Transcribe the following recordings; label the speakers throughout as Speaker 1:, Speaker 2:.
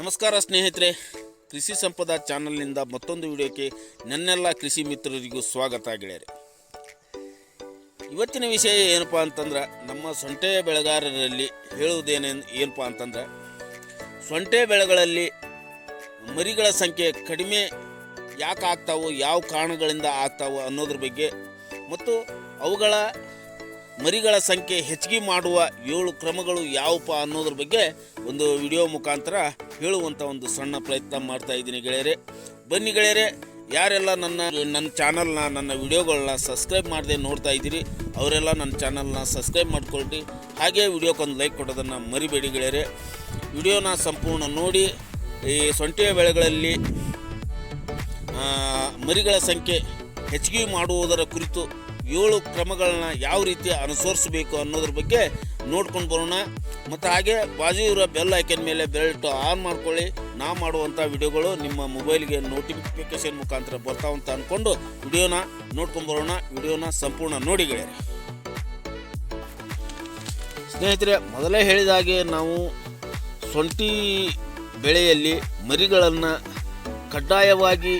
Speaker 1: ನಮಸ್ಕಾರ ಸ್ನೇಹಿತರೆ, ಕೃಷಿ ಸಂಪದ ಚಾನಲ್ನಿಂದ ಮತ್ತೊಂದು ವಿಡಿಯೋಕ್ಕೆ ನನ್ನೆಲ್ಲ ಕೃಷಿ ಮಿತ್ರರಿಗೂ ಸ್ವಾಗತ ಗೆಳೆಯರೆ. ಇವತ್ತಿನ ವಿಷಯ ಏನಪ್ಪ ಅಂತಂದ್ರೆ, ನಮ್ಮ ಸೊಂಟೆ ಬೆಳೆಗಾರರಲ್ಲಿ ಹೇಳುವುದೇನೆ ಏನಪ್ಪ ಅಂತಂದ್ರೆ, ಸೊಂಟೆ ಬೆಳೆಗಳಲ್ಲಿ ಮರಿಗಳ ಸಂಖ್ಯೆ ಕಡಿಮೆ ಯಾಕೆ ಆಗ್ತಾವೋ ಯಾವ ಕಾರಣಗಳಿಂದ ಆಗ್ತಾವೋ ಅನ್ನೋದ್ರ ಬಗ್ಗೆ ಮತ್ತು ಅವುಗಳ ಮರಿಗಳ ಸಂಖ್ಯೆ ಹೆಚ್ಚಿಗೆ ಮಾಡುವ ಏಳು ಕ್ರಮಗಳು ಯಾವಪ್ಪ ಅನ್ನೋದ್ರ ಬಗ್ಗೆ ಒಂದು ವಿಡಿಯೋ ಮುಖಾಂತರ ಹೇಳುವಂಥ ಒಂದು ಸಣ್ಣ ಪ್ರಯತ್ನ ಮಾಡ್ತಾ ಇದ್ದೀನಿ ಗೆಳೆಯರೆ. ಬನ್ನಿ ಗೆಳೆಯರೆ, ಯಾರೆಲ್ಲ ನನ್ನ ನನ್ನ ಚಾನಲ್ನ, ನನ್ನ ವಿಡಿಯೋಗಳನ್ನ ಸಬ್ಸ್ಕ್ರೈಬ್ ಮಾಡದೆ ನೋಡ್ತಾ ಇದ್ದೀರಿ, ಅವರೆಲ್ಲ ನನ್ನ ಚಾನಲ್ನ ಸಬ್ಸ್ಕ್ರೈಬ್ ಮಾಡ್ಕೊಳ್ಳಿ ಹಾಗೆ ವಿಡಿಯೋಕ್ಕೊಂದು ಲೈಕ್ ಕೊಡೋದನ್ನು ಮರಿಬೇಡಿ ಗೆಳೆಯರೆ. ವಿಡಿಯೋನ ಸಂಪೂರ್ಣ ನೋಡಿ, ಈ ಸೊಂಟೆಯ ಬೆಳೆಗಳಲ್ಲಿ ಮರಿಗಳ ಸಂಖ್ಯೆ ಹೆಚ್ಚಿಗೆ ಮಾಡುವುದರ ಕುರಿತು ಏಳು ಕ್ರಮಗಳನ್ನ ಯಾವ ರೀತಿ ಅನುಸರಿಸಬೇಕು ಅನ್ನೋದ್ರ ಬಗ್ಗೆ ನೋಡ್ಕೊಂಡು ಬರೋಣ. ಮತ್ತು ಹಾಗೆ ಬಾಜು ಇರೋ ಬೆಲ್ ಐಕನ್ ಮೇಲೆ ಬೆಲ್ಟು ಆನ್ ಮಾಡ್ಕೊಳ್ಳಿ. ನಾ ಮಾಡುವಂಥ ವಿಡಿಯೋಗಳು ನಿಮ್ಮ ಮೊಬೈಲ್ಗೆ ನೋಟಿಫಿಕೇಶನ್ ಮುಖಾಂತರ ಬರ್ತಾವಂತ ಅಂದ್ಕೊಂಡು ವಿಡಿಯೋನ ನೋಡ್ಕೊಂಡು ಬರೋಣ. ವಿಡಿಯೋನ ಸಂಪೂರ್ಣ ನೋಡಿ ಗೆಳೆಯರೆ. ಸ್ನೇಹಿತರೆ, ಮೊದಲೇ ಹೇಳಿದ ಹಾಗೆ ನಾವು ಸೊಂಟಿ ಬೆಳೆಯಲ್ಲಿ ಮರಿಗಳನ್ನು ಕಡ್ಡಾಯವಾಗಿ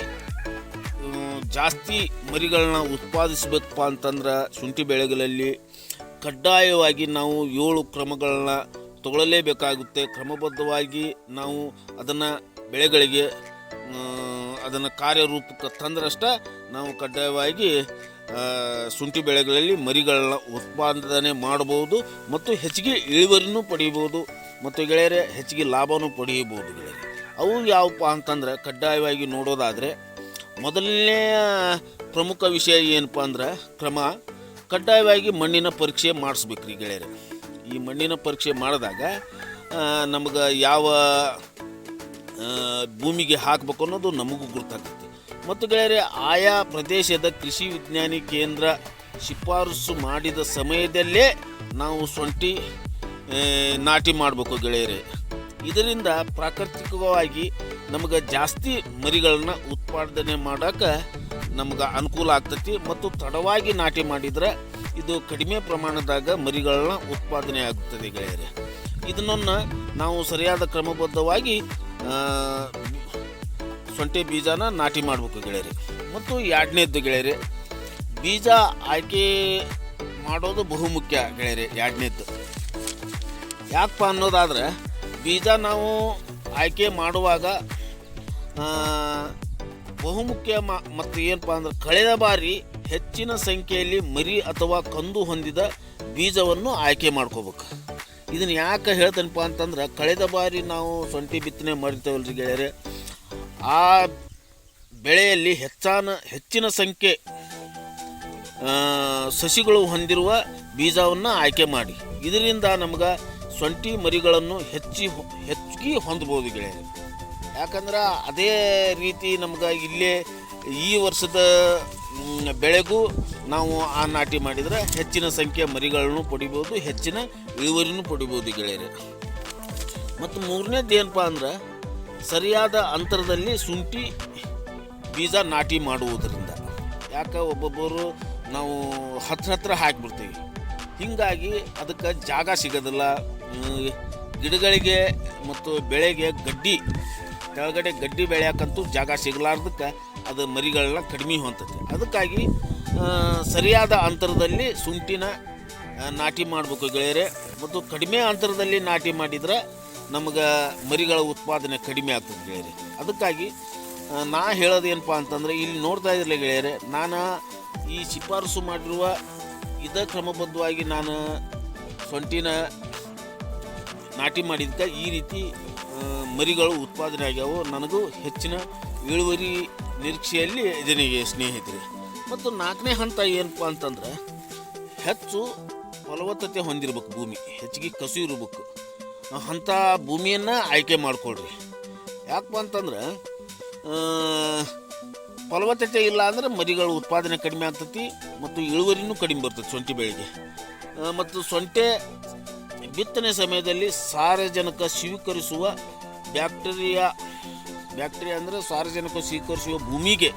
Speaker 1: ಜಾಸ್ತಿ ಮರಿಗಳನ್ನ ಉತ್ಪಾದಿಸಬೇಕಪ್ಪ ಅಂತಂದ್ರೆ ಶುಂಠಿ ಬೆಳೆಗಳಲ್ಲಿ ಕಡ್ಡಾಯವಾಗಿ ನಾವು ಏಳು ಕ್ರಮಗಳನ್ನ ತಗೊಳ್ಳಲೇಬೇಕಾಗುತ್ತೆ. ಕ್ರಮಬದ್ಧವಾಗಿ ನಾವು ಅದನ್ನು ಬೆಳೆಗಳಿಗೆ ಅದನ್ನು ಕಾರ್ಯರೂಪಕ್ಕೆ ತಂದ್ರಷ್ಟ ನಾವು ಕಡ್ಡಾಯವಾಗಿ ಶುಂಠಿ ಬೆಳೆಗಳಲ್ಲಿ ಮರಿಗಳನ್ನ ಉತ್ಪಾದನೆ ಮಾಡಬಹುದು ಮತ್ತು ಹೆಚ್ಚಿಗೆ ಇಳುವರಿನೂ ಪಡೆಯಬಹುದು. ಮತ್ತು ಗೆಳೆಯರೇ, ಹೆಚ್ಚಿಗೆ ಲಾಭನೂ ಪಡೆಯಬಹುದು ಅವು ಯಾವಪ್ಪ ಅಂತಂದ್ರೆ ಕಡ್ಡಾಯವಾಗಿ ನೋಡೋದಾದರೆ ಮೊದಲನೇ ಪ್ರಮುಖ ವಿಷಯ ಏನಪ್ಪ ಅಂದ್ರೆ ಕ್ರಮ ಕಡ್ಡಾಯವಾಗಿ ಮಣ್ಣಿನ ಪರೀಕ್ಷೆ ಮಾಡಿಸ್ಬೇಕ್ರಿ ಗೆಳೆಯರೆ. ಈ ಮಣ್ಣಿನ ಪರೀಕ್ಷೆ ಮಾಡಿದಾಗ ನಮಗೆ ಯಾವ ಭೂಮಿಗೆ ಹಾಕಬೇಕು ಅನ್ನೋದು ನಮಗೂ ಗೊತ್ತಾಗ್ತೈತಿ ಮತ್ತು ಗೆಳೆಯರೆ, ಆಯಾ ಪ್ರದೇಶದ ಕೃಷಿ ವಿಜ್ಞಾನಿ ಕೇಂದ್ರ ಶಿಫಾರಸು ಮಾಡಿದ ಸಮಯದಲ್ಲೇ ನಾವು ಸೊಂಟಿ ನಾಟಿ ಮಾಡಬೇಕು ಗೆಳೆಯರೆ. ಇದರಿಂದ ಪ್ರಾಕೃತಿಕವಾಗಿ ನಮಗೆ ಜಾಸ್ತಿ ಮರಿಗಳನ್ನ ಉತ್ಪಾದನೆ ಮಾಡೋಕೆ ನಮ್ಗೆ ಅನುಕೂಲ ಆಗ್ತೈತಿ ಮತ್ತು ತಡವಾಗಿ ನಾಟಿ ಮಾಡಿದರೆ ಇದು ಕಡಿಮೆ ಪ್ರಮಾಣದಾಗ ಮರಿಗಳನ್ನ ಉತ್ಪಾದನೆ ಆಗುತ್ತದೆ ಗೆಳೆಯರೆ. ಇದನ್ನು ನಾವು ಸರಿಯಾದ ಕ್ರಮಬದ್ಧವಾಗಿ ಸೊಂಟೆ ಬೀಜನ ನಾಟಿ ಮಾಡಬೇಕು ಗೆಳೆಯರೆ. ಮತ್ತು ಎರಡನೇದ್ದು ಗೆಳೆಯರೆ, ಬೀಜ ಆಯ್ಕೆ ಮಾಡೋದು ಬಹುಮುಖ್ಯ ಗೆಳೆಯರೆ ಎರಡನೇದ್ದು. ಯಾಕಪ್ಪ ಅನ್ನೋದಾದ್ರೆ, ಬೀಜ ನಾವು ಆಯ್ಕೆ ಮಾಡುವಾಗ ಬಹುಮುಖ್ಯ ಮತ್ತು ಏನಪ್ಪ ಅಂದ್ರೆ ಕಳೆದ ಬಾರಿ ಹೆಚ್ಚಿನ ಸಂಖ್ಯೆಯಲ್ಲಿ ಮರಿ ಅಥವಾ ಕಂದು ಹೊಂದಿದ ಬೀಜವನ್ನು ಆಯ್ಕೆ ಮಾಡ್ಕೋಬೇಕು. ಇದನ್ನು ಯಾಕೆ ಹೇಳ್ತೇನಪ್ಪ ಅಂತಂದ್ರೆ ಕಳೆದ ಬಾರಿ ನಾವು ಸೊಂಟಿ ಬಿತ್ತನೆ ಮಾಡಿರ್ತೇವಲ್ರಿ ಗೆಳೆಯರೆ. ಆ ಬೆಳೆಯಲ್ಲಿ ಹೆಚ್ಚಾನ, ಹೆಚ್ಚಿನ ಸಂಖ್ಯೆ ಸಸಿಗಳು ಹೊಂದಿರುವ ಬೀಜವನ್ನು ಆಯ್ಕೆ ಮಾಡಿ. ಇದರಿಂದ ನಮ್ಗೆ ಸೊಂಟಿ ಮರಿಗಳನ್ನು ಹೆಚ್ಚಿ ಹೆಚ್ಚಿಗೆ ಹೊಂದ್ಬೋದು ಗೆಳೆಯರೆ. ಯಾಕಂದ್ರೆ ಅದೇ ರೀತಿ ನಮ್ಗೆ ಇಲ್ಲೇ ಈ ವರ್ಷದ ಬೆಳೆಗೂ ನಾವು ಆ ನಾಟಿ ಮಾಡಿದ್ರೆ ಹೆಚ್ಚಿನ ಸಂಖ್ಯೆಯ ಮರಿಗಳನ್ನು ಪಡಿಬೋದು, ಹೆಚ್ಚಿನ ಇಳುವರಿನೂ ಪಡಿಬೋದು ಗೆಳೆಯರೆ. ಮತ್ತು ಮೂರನೇದು ಏನಪ್ಪ ಅಂದ್ರೆ ಸರಿಯಾದ ಅಂತರದಲ್ಲಿ ಶುಂಠಿ ಬೀಜ ನಾಟಿ ಮಾಡುವುದರಿಂದ. ಯಾಕೆ ಒಬ್ಬೊಬ್ಬರು ನಾವು ಹತ್ರ ಹತ್ರ ಹಾಕಿಬಿಡ್ತೀವಿ. ಹೀಗಾಗಿ ಅದಕ್ಕೆ ಜಾಗ ಸಿಗೋದಿಲ್ಲ. ಗಿಡಗಳಿಗೆ ಮತ್ತು ಬೆಳೆಗೆ ಗಡ್ಡಿ ಕೆಳಗಡೆ ಗಡ್ಡಿ ಬೆಳೆಯೋಕ್ಕಂತೂ ಜಾಗ ಸಿಗಲಾರ್ದಕ್ಕೆ ಅದು ಮರಿಗಳನ್ನ ಕಡಿಮೆ ಹೊಂತತೆ. ಅದಕ್ಕಾಗಿ ಸರಿಯಾದ ಅಂತರದಲ್ಲಿ ಶುಂಠಿನ ನಾಟಿ ಮಾಡಬೇಕು ಗೆಳೆಯರೆ. ಮತ್ತು ಕಡಿಮೆ ಅಂತರದಲ್ಲಿ ನಾಟಿ ಮಾಡಿದ್ರೆ ನಮಗೆ ಮರಿಗಳ ಉತ್ಪಾದನೆ ಕಡಿಮೆ ಆಗ್ತದೆ ಗೆಳೆಯರೆ. ಅದಕ್ಕಾಗಿ ನಾ ಹೇಳೋದೇನಪ್ಪ ಅಂತಂದರೆ, ಇಲ್ಲಿ ನೋಡ್ತಾ ಇದ್ರಲ್ಲ ಗೆಳೆಯರೆ, ನಾನು ಈ ಶಿಫಾರಸು ಮಾಡಿರುವ ಇದ ಕ್ರಮಬದ್ಧವಾಗಿ ನಾನು ಸೊಂಟಿನ ನಾಟಿ ಮಾಡಿದ್ಕೆ ಈ ರೀತಿ ಮರಿಗಳು ಉತ್ಪಾದನೆ ಆಗ್ಯಾವು, ನನಗೂ ಹೆಚ್ಚಿನ ಇಳುವರಿ ನಿರೀಕ್ಷೆಯಲ್ಲಿ ಇದನಿಗೆ ಸ್ನೇಹಿತರೆ. ಮತ್ತು ನಾಲ್ಕನೇ ಹಂತ ಏನಪ್ಪ ಅಂತಂದ್ರೆ, ಹೆಚ್ಚು ಫಲವತ್ತತೆ ಹೊಂದಿರ್ಬೇಕು ಭೂಮಿ, ಹೆಚ್ಚಿಗೆ ಕಸು ಇರ್ಬೇಕು. ಅಂಥ ಭೂಮಿಯನ್ನು ಆಯ್ಕೆ ಮಾಡಿಕೊಳ್ರಿ. ಯಾಕಪ್ಪ ಅಂತಂದ್ರೆ ಫಲವತ್ತತೆ ಇಲ್ಲ ಅಂದರೆ ಮರಿಗಳು ಉತ್ಪಾದನೆ ಕಡಿಮೆ ಆಗ್ತೈತಿ ಮತ್ತು ಇಳುವರಿನೂ ಕಡಿಮೆ ಬರ್ತೈತಿ ಸೊಂಟಿ ಬೆಳೆಗೆ. ಮತ್ತು ಸೊಂಟೆ ಬಿತ್ತನೆ ಸಮಯದಲ್ಲಿ ಸಾರಜನಕ ಸ್ವೀಕರಿಸುವ ಬ್ಯಾಕ್ಟೀರಿಯಾ ಬ್ಯಾಕ್ಟೀರಿಯಾ ಅಂದರೆ ಸಾರಜನಕ ಸ್ವೀಕರಿಸುವ ಭೂಮಿಗೆ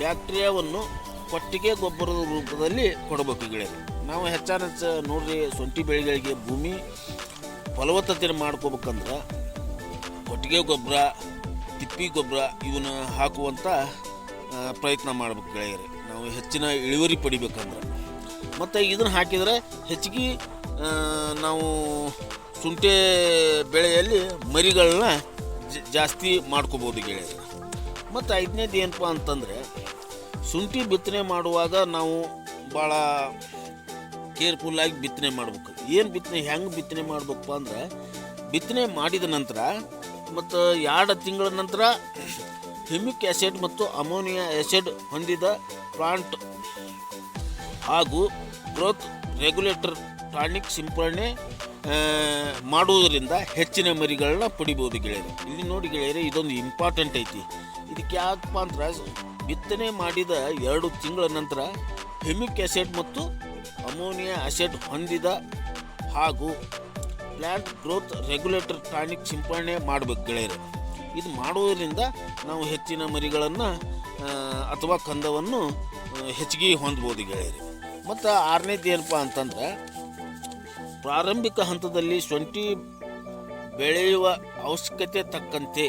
Speaker 1: ಬ್ಯಾಕ್ಟೀರಿಯಾವನ್ನು ಕೊಟ್ಟಿಗೆ ಗೊಬ್ಬರದ ರೂಪದಲ್ಲಿ ಕೊಡಬೇಕು ಗೆಳೆಯರು. ನಾವು ಹೆಚ್ಚಾನ ಹೆಚ್ಚು ನೋಡ್ರಿ ಸೊಂಟಿ ಬೆಳೆಗಳಿಗೆ ಭೂಮಿ ಫಲವತ್ತತೆ ಮಾಡ್ಕೋಬೇಕಂದ್ರೆ ಕೊಟ್ಟಿಗೆ ಗೊಬ್ಬರ, ತಿಪ್ಪಿ ಗೊಬ್ಬರ ಇವನ್ನ ಹಾಕುವಂಥ ಪ್ರಯತ್ನ ಮಾಡ್ಬೇಕು ಗೆಳೆಯರೆ. ನಾವು ಹೆಚ್ಚಿನ ಇಳುವರಿ ಪಡಿಬೇಕಂದ್ರೆ. ಮತ್ತು ಇದನ್ನು ಹಾಕಿದರೆ ಹೆಚ್ಚಿಗೆ ನಾವು ಶುಂಠಿ ಬೆಳೆಯಲ್ಲಿ ಮರಿಗಳನ್ನ ಜಾಸ್ತಿ ಮಾಡ್ಕೋಬೋದು ಗೆಳೆಯರು. ಮತ್ತು ಐದನೇದು ಏನಪ್ಪ ಅಂತಂದರೆ, ಶುಂಠಿ ಬಿತ್ತನೆ ಮಾಡುವಾಗ ನಾವು ಭಾಳ ಕೇರ್ಫುಲ್ಲಾಗಿ ಬಿತ್ತನೆ ಮಾಡ್ಬೇಕು. ಏನು ಬಿತ್ತನೆ, ಹೆಂಗೆ ಬಿತ್ತನೆ ಮಾಡ್ಬೇಕು ಅಂದ್ರೆ, ಬಿತ್ತನೆ ಮಾಡಿದ ನಂತರ ಮತ್ತು ಎರಡು ತಿಂಗಳ ನಂತರ ಹಿಮಿಕ್ ಆ್ಯಸಿಡ್ ಮತ್ತು ಅಮೋನಿಯಾ ಆ್ಯಸಿಡ್ ಹೊಂದಿದ ಪ್ಲಾಂಟ್ ಹಾಗೂ ಗ್ರೋತ್ ರೆಗ್ಯುಲೇಟರ್ ಟಾನಿಕ್ ಸಿಂಪರಣೆ ಆ, ಮಾಡುವುದರಿಂದ ಹೆಚ್ಚಿನ ಮರಿಗಳನ್ನ ಪಡಿಬೋದು ಗೆಳೆಯರು. ಇಲ್ಲಿ ನೋಡಿ ಗೆಳೆಯರೆ ಇದೊಂದು ಇಂಪಾರ್ಟೆಂಟ್ ಐತಿ. ಇದಕ್ಕೆ ಯಾಕಪ್ಪ ಅಂದ್ರೆ ಬಿತ್ತನೆ ಮಾಡಿದ ಎರಡು ತಿಂಗಳ ನಂತರ ಹೆಮಿಕ್ ಆ್ಯಸಿಡ್ ಮತ್ತು ಅಮೋನಿಯಾ ಆ್ಯಸಿಡ್ ಹೊಂದಿದ ಹಾಗೂ ಪ್ಲ್ಯಾಂಟ್ ಗ್ರೋತ್ ರೆಗ್ಯುಲೇಟರ್ ಟಾನಿಕ್ ಸಿಂಪಡಣೆ ಮಾಡಬೇಕು ಗೆಳೆಯರು. ಇದು ಮಾಡುವುದರಿಂದ ನಾವು ಹೆಚ್ಚಿನ ಮರಿಗಳನ್ನು ಅಥವಾ ಕಂದವನ್ನು ಹೆಚ್ಚಿಗೆ ಹೊಂದ್ಬೋದು ಗೆಳೆಯರು. ಮತ್ತು ಆರನೇದು ಏನಪ್ಪ ಅಂತಂದ್ರೆ ಪ್ರಾರಂಭಿಕ ಹಂತದಲ್ಲಿ ಶುಂಠಿ ಬೆಳೆಯುವ ಅವಶ್ಯಕತೆ ತಕ್ಕಂತೆ.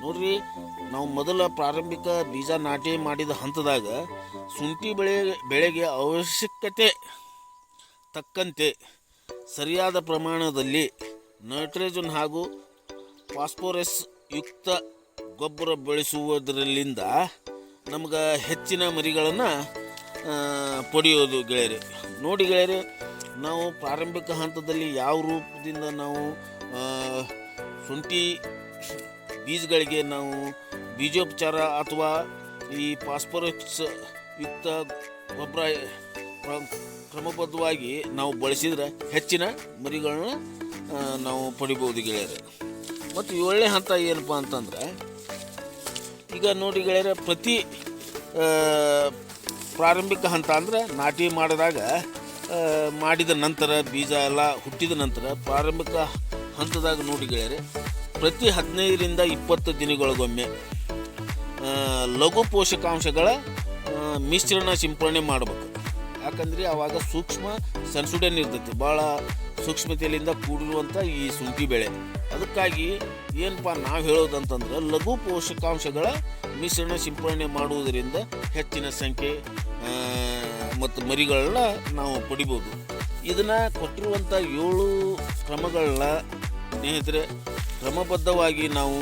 Speaker 1: ನೋಡ್ರಿ, ನಾವು ಮೊದಲ ಪ್ರಾರಂಭಿಕ ಬೀಜ ನಾಟಿ ಮಾಡಿದ ಹಂತದಾಗ ಶುಂಠಿ ಬೆಳೆ, ಬೆಳೆಗೆ ಅವಶ್ಯಕತೆ ತಕ್ಕಂತೆ. ಸರಿಯಾದ ಪ್ರಮಾಣದಲ್ಲಿ ನೈಟ್ರೋಜನ್ ಹಾಗೂ ಫಾಸ್ಫೋರಸ್ ಯುಕ್ತ ಗೊಬ್ಬರ ಬೆಳೆಸುವುದರಿಂದ ನಮ್ಗೆ ಹೆಚ್ಚಿನ ಮರಿಗಳನ್ನು ಪಡೆಯೋದು ಗೆಳೆಯರೆ. ನೋಡಿ ಗೆಳೆಯರೆ ನಾವು ಪ್ರಾರಂಭಿಕ ಹಂತದಲ್ಲಿ ಯಾವ ರೂಪದಿಂದ ನಾವು ಶುಂಠಿ ಬೀಜಗಳಿಗೆ ನಾವು ಬೀಜೋಪಚಾರ ಅಥವಾ ಈ ಫಾಸ್ಫರಸ್ ಯುಕ್ತ ಗೊಬ್ಬರ ಕ್ರಮಬದ್ಧವಾಗಿ ನಾವು ಬಳಸಿದ್ರೆ ಹೆಚ್ಚಿನ ಮರಿಗಳನ್ನ ನಾವು ಪಡಿಬೋದು ಗೆಳೆಯರೆ. ಮತ್ತು ಏಳನೇ ಹಂತ ಏನಪ್ಪ ಅಂತಂದ್ರೆ, ಈಗ ನೋಡಿ ಗೆಳೆಯರೆ, ಪ್ರತಿ ಪ್ರಾರಂಭಿಕ ಹಂತ ಅಂದರೆ ನಾಟಿ ಮಾಡಿದಾಗ ಮಾಡಿದ ನಂತರ, ಬೀಜ ಎಲ್ಲ ಹುಟ್ಟಿದ ನಂತರ ಪ್ರಾರಂಭಿಕ ಹಂತದಾಗ ನೋಡಿ ಗೆಳೆಯರೆ, ಪ್ರತಿ ಹದಿನೈದರಿಂದ ಇಪ್ಪತ್ತು ದಿನಗಳಿಗೊಮ್ಮೆ ಲಘು ಪೋಷಕಾಂಶಗಳ ಮಿಶ್ರಣ ಸಿಂಪರಣೆ ಮಾಡಬೇಕು. ಯಾಕಂದ್ರೆ ಆವಾಗ ಸೂಕ್ಷ್ಮ ಸನ್ಸುಡನ್ ಇರ್ತೈತಿ. ಭಾಳ ಸೂಕ್ಷ್ಮತೆಯಿಂದ ಕೂಡಿರುವಂಥ ಈ ಶುಂಠಿ ಬೆಳೆ. ಅದಕ್ಕಾಗಿ ಏನಪ್ಪ ನಾವು ಹೇಳೋದಂತಂದ್ರೆ, ಲಘು ಪೋಷಕಾಂಶಗಳ ಮಿಶ್ರಣ ಸಿಂಪರಣೆ ಮಾಡುವುದರಿಂದ ಹೆಚ್ಚಿನ ಸಂಖ್ಯೆ ಮತ್ತು ಮರಿಗಳನ್ನ ನಾವು ಪಡಿಬೋದು. ಇದನ್ನು ಕೊಟ್ಟಿರುವಂಥ ಏಳು ಕ್ರಮಗಳನ್ನ ಸ್ನೇಹಿತರೆ, ಕ್ರಮಬದ್ಧವಾಗಿ ನಾವು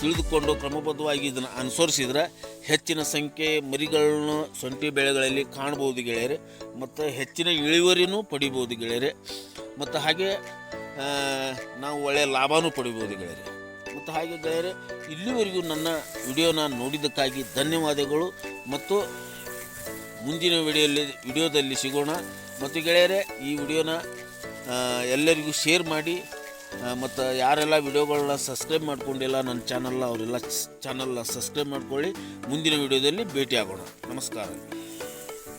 Speaker 1: ತಿಳಿದುಕೊಂಡು ಕ್ರಮಬದ್ಧವಾಗಿ ಇದನ್ನು ಅನುಸರಿಸಿದ್ರೆ ಹೆಚ್ಚಿನ ಸಂಖ್ಯೆ ಮರಿಗಳನ್ನು ಸೊಂಟಿ ಬೆಳೆಗಳಲ್ಲಿ ಕಾಣ್ಬೋದು ಗೆಳೆಯರೆ, ಮತ್ತು ಹೆಚ್ಚಿನ ಇಳುವರಿನೂ ಪಡಿಬೋದು ಗೆಳೆಯರೆ, ಮತ್ತು ಹಾಗೆ ನಾವು ಒಳ್ಳೆಯ ಲಾಭನೂ ಪಡಿಬೋದು ಗೆಳೆಯರೆ. ಮತ್ತು ಹಾಗೆ ಗೆಳೆಯರೆ, ಇಲ್ಲಿವರೆಗೂ ನನ್ನ ವಿಡಿಯೋನ ನೋಡಿದ್ದಕ್ಕಾಗಿ ಧನ್ಯವಾದಗಳು, ಮತ್ತು ಮುಂದಿನ ವಿಡಿಯೋಲ್ಲಿ ವಿಡಿಯೋದಲ್ಲಿ ಸಿಗೋಣ. ಮತ್ತು ಗೆಳೆಯರೇ, ಈ ವಿಡಿಯೋನ ಎಲ್ಲರಿಗೂ ಶೇರ್ ಮಾಡಿ ಮತ್ತು ಯಾರೆಲ್ಲ ವಿಡಿಯೋಗಳನ್ನ ಸಬ್ಸ್ಕ್ರೈಬ್ ಮಾಡ್ಕೊಂಡಿಲ್ಲ, ನನ್ನ ಚಾನಲ್ನ, ಅವರೆಲ್ಲ ಚಾನಲ್ನ ಸಬ್ಸ್ಕ್ರೈಬ್ ಮಾಡ್ಕೊಳ್ಳಿ. ಮುಂದಿನ ವಿಡಿಯೋದಲ್ಲಿ ಭೇಟಿ ಆಗೋಣ ನಮಸ್ಕಾರ.